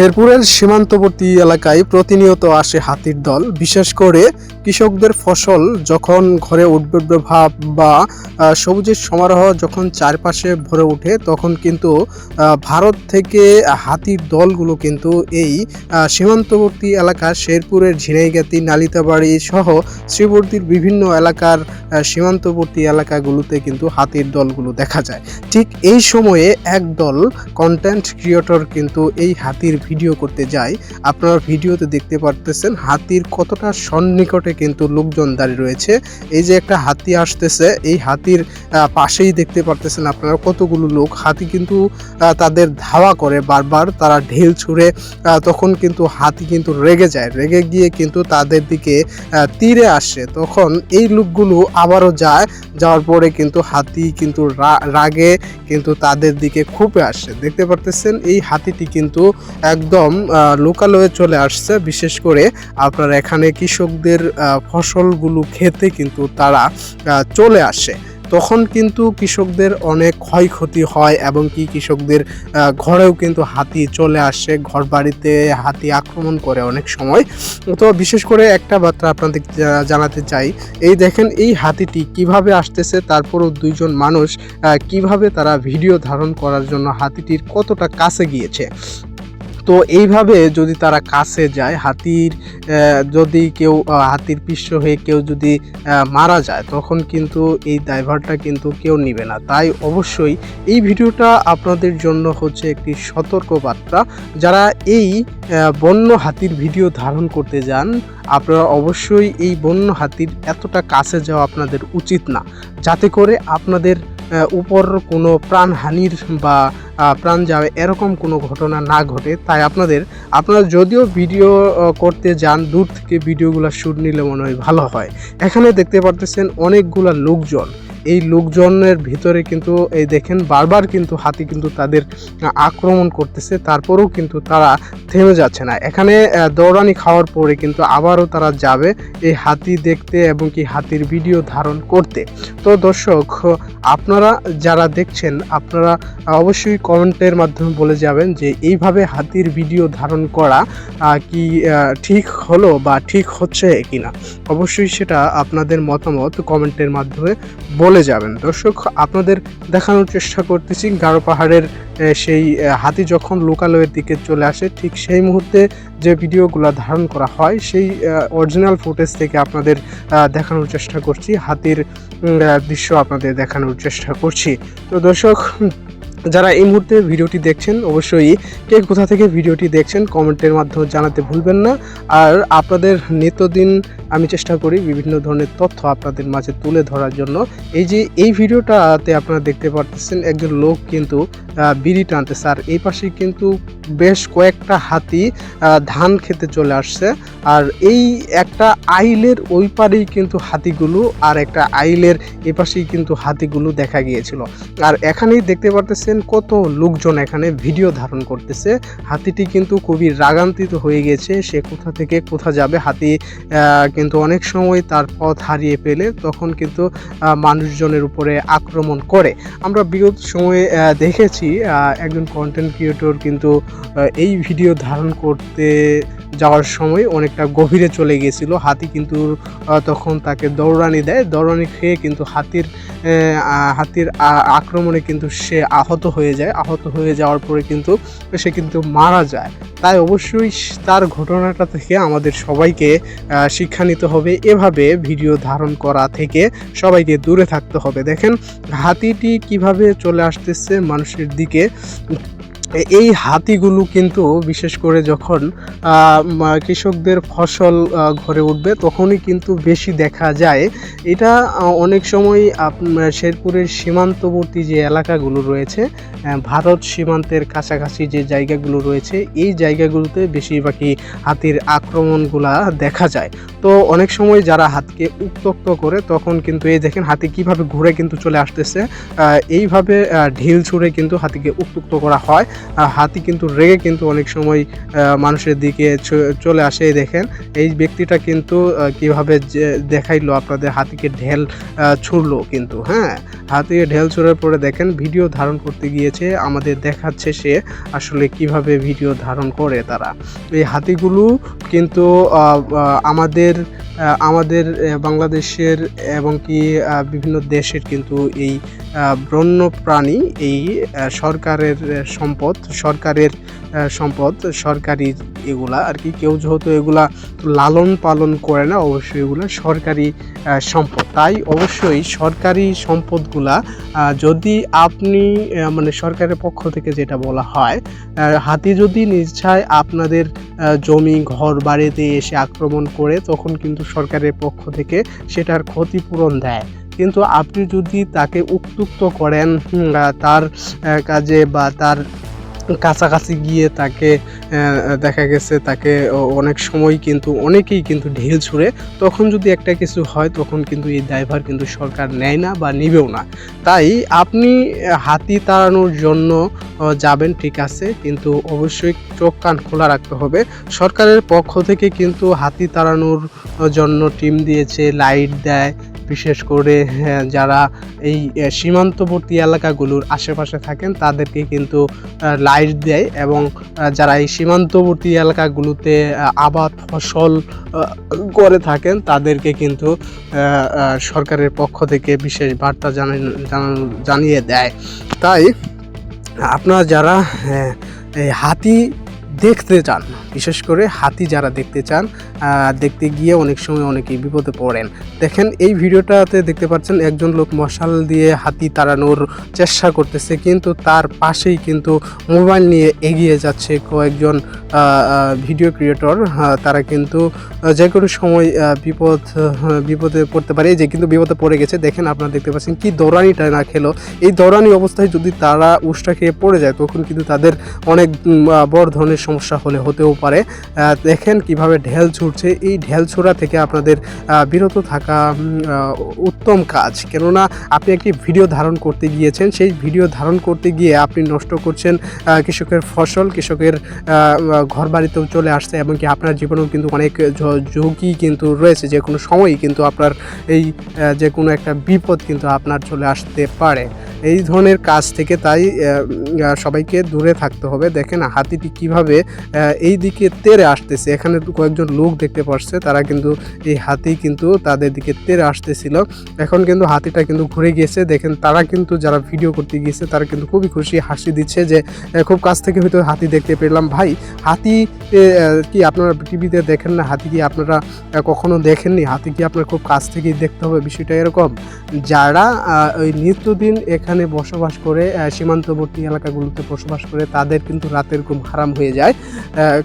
শেরপুরের সীমান্তবর্তী এলাকায় প্রতিনিয়ত আসে হাতির দল। বিশেষ করে কৃষকদের ফসল যখন ঘরে উঠবে ভাব বা সবুজের সমারোহ যখন চারপাশে ভরে ওঠে, তখন কিন্তু ভারত থেকে হাতির দলগুলো কিন্তু এই সীমান্তবর্তী এলাকা শেরপুরের ঝিনাইগাতি, নালিতাবাড়ি সহ শ্রীবর্তীর বিভিন্ন এলাকার সীমান্তবর্তী এলাকাগুলোতে কিন্তু হাতির দলগুলো দেখা যায়। ঠিক এই সময়ে একদল কন্টেন্ট ক্রিয়েটর কিন্তু এই হাতির ভিডিও করতে যায় আপনারা ভিডিওতে দেখতে পারতেছেন হাতির কতটা সন্নিকটে কিন্তু লোকজন দাঁড়িয়ে রয়েছে। এই যে একটা হাতি আসতেছে, এই হাতির পাশেই দেখতে পারতেছেন আপনারা কতগুলো লোক। হাতি কিন্তু তাদের ধাওয়া করে বারবার, তারা ঢেল ছুঁড়ে তখন কিন্তু হাতি কিন্তু রেগে যায়। রেগে গিয়ে কিন্তু তাদের দিকে তীরে আসে। তখন এই লোকগুলো আবারও যায়, যাওয়ার পরে কিন্তু হাতি কিন্তু রাগে কিন্তু তাদের দিকে খুপে আসে। দেখতে পারতেছেন, এই হাতিটি কিন্তু একদম লোকালয়ে চলে আসছে। বিশেষ করে আপনার এখানে কৃষকদের ফসলগুলো খেতে কিন্তু তারা চলে আসে। তখন কিন্তু কৃষকদের অনেক ক্ষয়ক্ষতি হয় এবং কি কৃষকদের ঘরেও কিন্তু হাতি চলে আসে ঘর বাড়িতে হাতি আক্রমণ করে অনেক সময়। তো বিশেষ করে একটা বার্তা আপনাদের জানাতে চাই। এই দেখেন, এই হাতিটি কীভাবে আসতেছে, তারপরও দুইজন মানুষ কীভাবে তারা ভিডিও ধারণ করার জন্য হাতিটির কতটা কাছে গিয়েছে। তো এইভাবে যদি তারা কাছে যায়, হাতির যদি কেউ হাতির পিষ্ট হয়ে কেউ যদি মারা যায়, তখন কিন্তু এই ড্রাইভারটা কিন্তু কেউ নিবে না। তাই অবশ্যই এই ভিডিওটা আপনাদের জন্য হচ্ছে একটি সতর্ক বার্তা যারা এই বন্য হাতির ভিডিও ধারণ করতে যান, আপনারা অবশ্যই এই বন্য হাতির এতটা কাছে যাওয়া আপনাদের উচিত না। যাতে করে আপনাদের উপর কোনো প্রাণহানির বা প্রাণ যাবে, এরকম কোনো ঘটনা না ঘটে। তাই আপনাদের, আপনারা যদিও ভিডিও করতে যান, দূর থেকে ভিডিওগুলো শ্যুট নিলে মনে হয় ভালো হয়। এখানে দেখতে পারতেছেন অনেকগুলো লোকজন। এই লোকজনের ভিতরে কিন্তু, এই দেখেন বারবার কিন্তু হাতি কিন্তু তাদের আক্রমণ করতেছে, তারপরেও কিন্তু তারা থেমে যাচ্ছে না। এখানে দৌড়ানি খাওয়ার পরে কিন্তু আবারও তারা যাবে এই হাতি দেখতে এবং কি হাতির ভিডিও ধারণ করতে। তো দর্শক, আপনারা যারা দেখছেন, আপনারা অবশ্যই কমেন্টের মাধ্যমে বলে যাবেন যে এইভাবে হাতির ভিডিও ধারণ করা কি ঠিক হলো বা ঠিক হচ্ছে কিনা। অবশ্যই সেটা আপনাদের মতামত কমেন্টের মাধ্যমে বলে যাবেন। দর্শক, আপনাদের দেখানোর চেষ্টা করতেছি, গারো পাহাড়ের সেই হাতি যখন লোকালয়ের দিকে চলে আসে, ঠিক সেই মুহূর্তে যে ভিডিওগুলো ধারণ করা হয়, সেই অরিজিনাল ফুটেজ থেকে আপনাদের দেখানোর চেষ্টা করছি, হাতির দৃশ্য আপনাদের দেখানোর চেষ্টা করছি। তো দর্শক যারা এই মুহূর্তে ভিডিওটি দেখছেন, অবশ্যই কে কোথা থেকে ভিডিওটি দেখছেন, কমেন্টের মাধ্যমে জানাতে ভুলবেন না। আর আপনাদের নিত্যদিন আমি চেষ্টা করি বিভিন্ন ধরনের তথ্য আপনাদের মাঝে তুলে ধরার জন্য। এই যে, এই ভিডিওটাতে আপনারা দেখতে পারতেছেন, একজন লোক কিন্তু বিড়ি টানতেছে। আর এই পাশে কিন্তু বেশ কয়েকটা হাতি ধান খেতে চলে আসছে। আর এই একটা আইলের ওই পারেই কিন্তু হাতিগুলো, আর একটা আইলের এ পাশেই কিন্তু হাতিগুলো দেখা গিয়েছিল। আর এখানেই দেখতে পারতেছেন কত লোকজন এখানে ভিডিও ধারণ করতেছে। হাতিটি কিন্তু খুবই রাগান্তিত হয়ে গেছে, সে কোথা থেকে কোথা যাবে। হাতি কিন্তু অনেক সময় তার পথ হারিয়ে পেলে তখন কিন্তু মানুষজনের উপরে আক্রমণ করে। আমরা বিগত সময়ে দেখেছি একজন কন্টেন্ট ক্রিয়েটর কিন্তু এই ভিডিও ধারণ করতে যাওয়ার সময় অনেকটা গভীরে চলে গিয়েছিল। হাতি কিন্তু তখন তাকে দৌড়ানি দেয়। দৌড়ানি খেয়ে কিন্তু হাতির হাতির আক্রমণে কিন্তু সে আহত হয়ে যায়। আহত হয়ে যাওয়ার পরে কিন্তু সে কিন্তু মারা যায়। তাই অবশ্যই তার ঘটনাটা থেকে আমাদের সবাইকে শিক্ষা নিতে হবে। এভাবে ভিডিও ধারণ করা থেকে সবাইকে দূরে থাকতে হবে। দেখেন, হাতিটি কীভাবে চলে আসতেছে মানুষের দিকে। এই হাতিগুলো কিন্তু বিশেষ করে যখন কৃষকদের ফসল ঘরে উঠবে তখনই কিন্তু বেশি দেখা যায়। এটা অনেক সময় শেরপুরের সীমান্তবর্তী যে এলাকাগুলো রয়েছে ভারত সীমান্তের কাছাকাছি যে জায়গাগুলো রয়েছে, এই জায়গাগুলোতে বেশিরভাগই হাতির আক্রমণগুলা দেখা যায়। তো অনেক সময় যারা হাতকে উত্তক্ত করে তখন কিন্তু এই দেখেন হাতি কীভাবে ঘুরে কিন্তু চলে আসতেছে। এইভাবে ঢিল ছুঁড়ে কিন্তু হাতিকে উত্তক্ত করা হয়। হাতি কিন্তু রেগে কিন্তু অনেক সময় মানুষের দিকে চলে আসে দেখেন। এই ব্যক্তিটা কিন্তু কীভাবে দেখাইলো আপনাদের, হাতিকে ঢেল ছুড়লো কিন্তু হ্যাঁ? হাতিকে ঢেল ছোড়ার পরে দেখেন, ভিডিও ধারণ করতে গিয়েছে, আমাদের দেখাচ্ছে সে আসলে কীভাবে ভিডিও ধারণ করে তারা। এই হাতিগুলো কিন্তু আমাদের আমাদের বাংলাদেশের এবং কি বিভিন্ন দেশের কিন্তু এই বন্য প্রাণী এই সরকারের সম্পদ সরকারের সম্পদ সরকারি এগুলা আর কি। কেউ যেহেতু এগুলা লালন পালন করে না, অবশ্যই এগুলা সরকারি সম্পদ। তাই অবশ্যই সরকারি সম্পদগুলা যদি আপনি মানে সরকারের পক্ষ থেকে যেটা বলা হয় হাতি যদি নিশ্চয় আপনাদের জমি, ঘর, বাড়িতে এসে আক্রমণ করে, তখন কিন্তু সরকারের পক্ষ থেকে সেটার ক্ষতিপূরণ দেয়। কিন্তু আপনি যদি তাকে উত্তুক্ত করেন তার কাজে বা তার কাছাকাছি গিয়ে তাকে দেখা গেছে তাকে অনেক সময় কিন্তু, অনেকেই কিন্তু ঢিল ছুঁড়ে। তখন যদি একটা কিছু হয়, তখন কিন্তু এই ড্রাইভার কিন্তু সরকার নেয় না বা নিবেও না। তাই আপনি হাতি তাড়ানোর জন্য যাবেন, ঠিক আছে, কিন্তু অবশ্যই চোখ কান খোলা রাখতে হবে। সরকারের পক্ষ থেকে কিন্তু হাতি তাড়ানোর জন্য টিম দিয়েছে, লাইট দেয় বিশেষ করে হ্যাঁ, যারা এই সীমান্তবর্তী এলাকাগুলোর আশেপাশে থাকেন তাদেরকে কিন্তু লাইট দেয় এবং যারা এই সীমান্তবর্তী এলাকাগুলোতে আবাদ ফসল করে থাকেন তাদেরকে কিন্তু সরকারের পক্ষ থেকে বিশেষ বার্তা জানিয়ে দেয়। তাই আপনারা যারা হ্যাঁ, হাতি দেখতে চান বিশেষ করে হাতি যারা দেখতে চান দেখতে গিয়ে অনেক সময় অনেকেই বিপদে পড়েন। দেখেন, এই ভিডিওটাতে দেখতে পাচ্ছেন একজন লোক মশাল দিয়ে হাতি তাড়ানোর চেষ্টা করতেছে, কিন্তু তার পাশেই কিন্তু মোবাইল নিয়ে এগিয়ে যাচ্ছে কয়েকজন ভিডিও ক্রিয়েটর। তারা কিন্তু যে কোনো সময় বিপদ বিপদে পড়তে পারে। যে কিন্তু বিপদে পড়ে গেছে, দেখেন আপনারা দেখতে পাচ্ছেন কি দৌড়ানিটা না খেলো। এই দৌড়ানি অবস্থায় যদি তারা উষ্টা খেয়ে পড়ে যায়, তখন কিন্তু তাদের অনেক বড় ধরনের সমস্যা হলে, হতেও পারে। আহ, দেখেন কীভাবে ঢেল ছুটছে। এই ঢেল ছোড়া থেকে আপনাদের বিরত থাকা উত্তম কাজ। কেননা আপনি একটি ভিডিও ধারণ করতে গিয়েছেন। সেই ভিডিও ধারণ করতে গিয়ে আপনি নষ্ট করছেন কৃষকের ফসল কৃষকের ঘর বাড়িতেও চলে আসছে এবং কি আপনার জীবনেও কিন্তু অনেক ঝুঁকি কিন্তু রয়েছে। যে কোনো সময়ই কিন্তু আপনার এই যে কোনো একটা বিপদ কিন্তু আপনার চলে আসতে পারে। এই ধরনের কাজ থেকে তাই সবাইকে দূরে থাকতে হবে। দেখেন হাতিটি কীভাবে এই দিকে তেরে আসতেছে। এখানে কয়েকজন লোক দেখতে পাচ্ছে তারা কিন্তু এই হাতি কিন্তু তাদের দিকে তেরে আসতেছিল। এখন কিন্তু হাতিটা কিন্তু ঘুরে গিয়েছে। দেখেন তারা কিন্তু যারা ভিডিও করতে গিয়েছে, তারা কিন্তু খুবই খুশি, হাসি দিচ্ছে যে খুব কাছ থেকে হয়তো হাতি দেখতে পেলাম। ভাই, হাতি কি আপনারা টিভিতে দেখেন না? হাতি কি আপনারা কখনো দেখেননি? হাতি কি আপনার খুব কাছ থেকেই দেখতে হবে? বিষয়টা এরকম। যারা ওই নিত্যদিন এখানে বসবাস করে সীমান্তবর্তী এলাকাগুলোতে বসবাস করে তাদের কিন্তু রাতের ঘুম হারাম হয়ে যায়।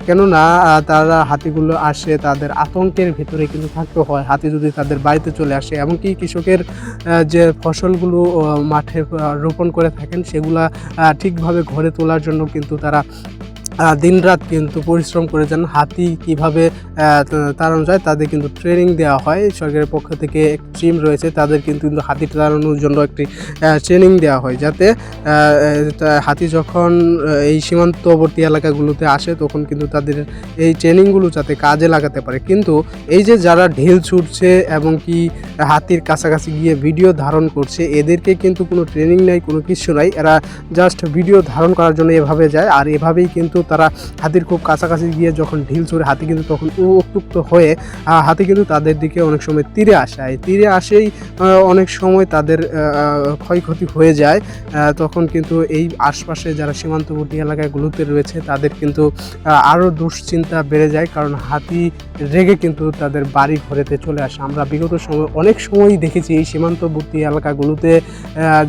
কেননা তারা হাতিগুলো আসে, তাদের আতঙ্কের ভেতরে কিন্তু থাকতে হয়, হাতি যদি তাদের বাড়িতে চলে আসে। এমনকি কৃষকের যে ফসলগুলো মাঠে রোপণ করে থাকেন, সেগুলা ঠিকভাবে ঘরে তোলার জন্য কিন্তু তারা আহ, দিনরাত কিন্তু পরিশ্রম করে যান। হাতি কীভাবে তাড়ানো যায় তাদের কিন্তু ট্রেনিং দেওয়া হয়। সরকারের পক্ষ থেকে টিম রয়েছে তাদের কিন্তু কিন্তু হাতি তাড়ানোর জন্য একটি ট্রেনিং দেওয়া হয় যাতে হাতি যখন এই সীমান্তবর্তী এলাকাগুলোতে আসে তখন কিন্তু তাদের এই ট্রেনিংগুলো যাতে কাজে লাগাতে পারে। কিন্তু এই যে যারা ঢিল ছুটছে এবং কি হাতির কাছাকাছি গিয়ে ভিডিও ধারণ করছে এদেরকে কিন্তু কোনো ট্রেনিং নাই কোনো কিছু নাই। এরা জাস্ট ভিডিও ধারণ করার জন্য এভাবে যায়। আর এভাবেই কিন্তু তারা হাতির খুব কাছাকাছি গিয়ে যখন ঢিল ছুড়ে হাতি কিন্তু তখন উত্তুক্ত হয়ে হাতি কিন্তু তাদের দিকে অনেক সময় তীরে আসে। তীরে আসেই অনেক সময় তাদের ক্ষয়ক্ষতি হয়ে যায়। তখন কিন্তু এই আশপাশে যারা সীমান্তবর্তী এলাকাগুলোতে রয়েছে, তাদের কিন্তু আরও দুশ্চিন্তা বেড়ে যায়। কারণ হাতি রেগে কিন্তু তাদের বাড়ি ঘরেতে চলে আসে। আমরা বিগত সময় অনেক সময়ই দেখেছি এই সীমান্তবর্তী এলাকাগুলোতে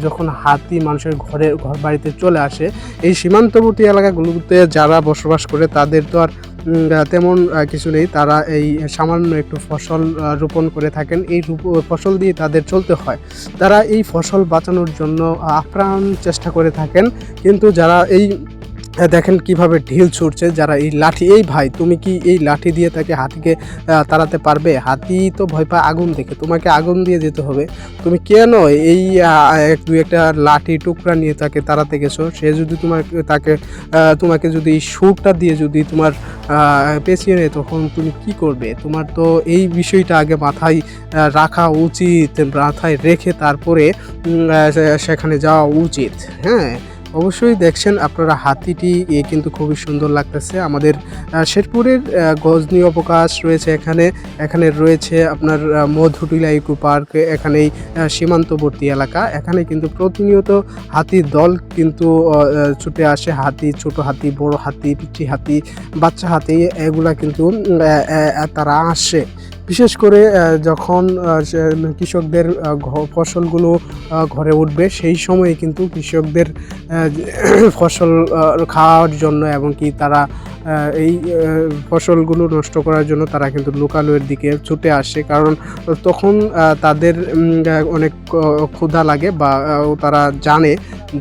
যখন হাতি মানুষের ঘরে ঘর বাড়িতে চলে আসে, এই সীমান্তবর্তী এলাকাগুলোতে যারা বসবাস করে তাদের তো আর তেমন কিছু নেই। তারা এই সামান্য একটু ফসল রোপণ করে থাকেন। এই ফসল দিয়ে তাদের চলতে হয়। তারা এই ফসল বাঁচানোর জন্য আপ্রাণ চেষ্টা করে থাকেন। কিন্তু যারা এই দেখেন কীভাবে ঢিল ছুটছে, যারা এই লাঠি, এই ভাই, তুমি কি এই লাঠি দিয়ে তাকে হাতিকে তাড়াতে পারবে? হাতি তো ভয় পায় আগুন দেখে, তোমাকে আগুন দিয়ে যেতে হবে। তুমি কেন এই দুই একটা লাঠি, টুকরা নিয়ে তাকে তাড়াতে গেছো? সে যদি তোমাকে, তাকে তোমাকে যদি এই সুরটা দিয়ে যদি তোমার পেছিয়ে নেয়, তখন তুমি কি করবে? তোমার তো এই বিষয়টা আগে মাথায় রাখা উচিত মাথায় রেখে তারপরে সেখানে যাওয়া উচিত হ্যাঁ? অবশ্যই দেখছেন আপনারা হাতিটি, এ কিন্তু খুবই সুন্দর লাগতেছে। আমাদের শেরপুরের গজনী অবকাশ রয়েছে এখানে। এখানে রয়েছে আপনার মধুটিলা ইকো পার্ক, এখানেই সীমান্তবর্তী এলাকা। এখানে কিন্তু প্রতিনিয়ত হাতির দল কিন্তু ছুটে আসে। হাতি, ছোট হাতি, বড় হাতি পিচি হাতি, বাচ্চা হাতি, এগুলা কিন্তু তারা আসে। বিশেষ করে যখন কৃষকদের ফসলগুলো ঘরে উঠবে, সেই সময়ে কিন্তু কৃষকদের ফসল খাওয়ার জন্য এবং কি তারা এই ফসলগুলো নষ্ট করার জন্য তারা কিন্তু লোকালয়ের দিকে ছুটে আসে। কারণ তখন তাদের অনেক ক্ষুধা লাগে বা তারা জানে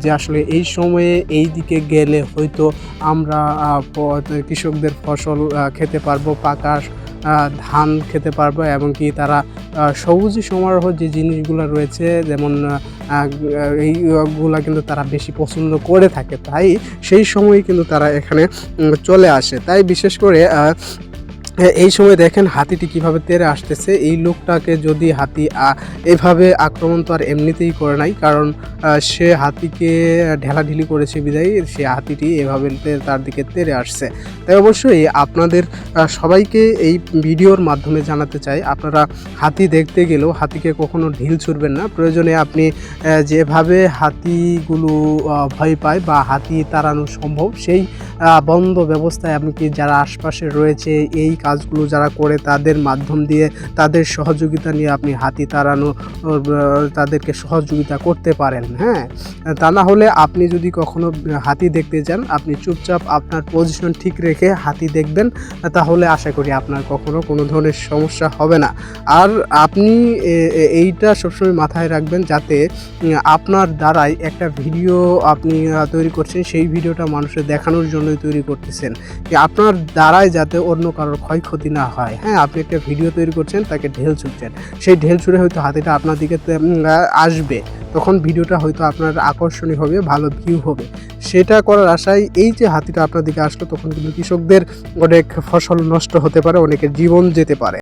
যে আসলে এই সময়ে এই দিকে গেলে হয়তো আমরা কৃষকদের ফসল খেতে পারব পাকা ধান খেতে পারব এবং কি তারা সবুজ সমারোহ যে জিনিসগুলো রয়েছে, যেমন এইগুলা কিন্তু তারা বেশি পছন্দ করে থাকে। তাই সেই সময় কিন্তু তারা এখানে চলে আসে। তাই বিশেষ করে এই সময় দেখেন হাতিটি কীভাবে তেরে আসতেছে। এই লোকটাকে যদি হাতি এভাবে আক্রমণ তো আর এমনিতেই করে নাই, কারণ সে হাতিকে ঢেলাঢিলি করেছে বিদায়, সে হাতিটি এভাবে তার দিকে তেরে আসছে। তাই অবশ্যই আপনাদের সবাইকে এই ভিডিওর মাধ্যমে জানাতে চাই, আপনারা হাতি দেখতে গেলেও হাতিকে কখনো ঢিল ছুড়বেন না। প্রয়োজনে আপনি যেভাবে হাতিগুলো ভয় পায় বা হাতি তাড়ানো সম্ভব, সেই বন্ধ ব্যবস্থায় আপনি কি যারা আশপাশে রয়েছে, এই কাজগুলো যারা করে তাদের মাধ্যম দিয়ে তাদের সহযোগিতা নিয়ে আপনি হাতি তাড়ানো তাদেরকে সহযোগিতা করতে পারেন হ্যাঁ? তা না হলে আপনি যদি কখনো হাতি দেখতে যান, আপনি চুপচাপ আপনার পজিশন ঠিক রেখে হাতি দেখবেন, তাহলে আশা করি আপনার কখনো কোনো ধরনের সমস্যা হবে না। আর আপনি এইটা সবসময় মাথায় রাখবেন যাতে আপনার দ্বারাই একটা ভিডিও আপনি তৈরি করছেন, সেই ভিডিওটা মানুষের দেখানোর জন্যই তৈরি করতেছেন। আপনার দ্বারাই যাতে অন্য কারোর ক্ষয়ক্ষতি না হয়। হ্যাঁ আপনি একটা ভিডিও তৈরি করছেন, তাকে ঢেল ছুটছেন। সেই ঢেল ছুঁড়ে হয়তো হাতিটা আপনার দিকে আসবে। তখন ভিডিওটা হয়তো আপনার আকর্ষণীয় হবে, ভালো ভিউ হবে। সেটা করার আশায় এই যে হাতিটা আপনার দিকে আসলো, তখন কিন্তু কৃষকদের অনেক ফসল নষ্ট হতে পারে, অনেকের জীবন যেতে পারে।